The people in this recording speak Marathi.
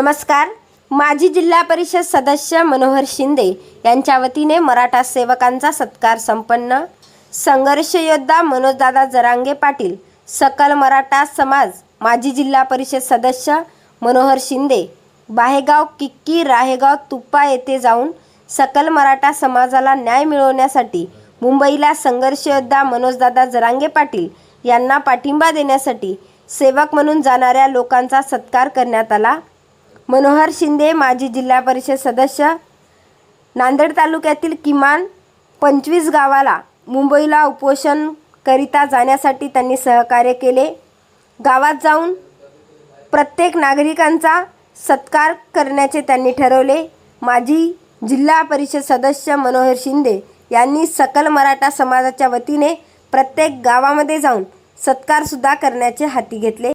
नमस्कार. माजी जिल्हा परिषद सदस्य मनोहर शिंदे यांच्या वतीने मराठा सेवकांचा सत्कार संपन्न. संघर्ष योद्धा मनोजदादा जरांगे पाटील सकल मराठा समाज माजी जिल्हा परिषद सदस्य मनोहर शिंदे बाहेगाव किक्की राहेगाव तुप्पा येथे जाऊन सकल मराठा समाजाला न्याय मिळवण्यासाठी मुंबईला संघर्ष योद्धा मनोजदादा जरांगे पाटील यांना पाठिंबा देण्यासाठी सेवक म्हणून जाणाऱ्या लोकांचा सत्कार करण्यात आला. मनोहर शिंदे माजी जिल्हा परिषद सदस्य नांदेड तालुक्यातील किमान पंचवीस गावाला मुंबईला उपोषणकरिता जाण्यासाठी त्यांनी सहकार्य केले. गावात जाऊन प्रत्येक नागरिकांचा सत्कार करण्याचे त्यांनी ठरवले. माजी जिल्हा परिषद सदस्य मनोहर शिंदे यांनी सकल मराठा समाजाच्या वतीने प्रत्येक गावामध्ये जाऊन सत्कारसुद्धा करण्याचे हाती घेतले.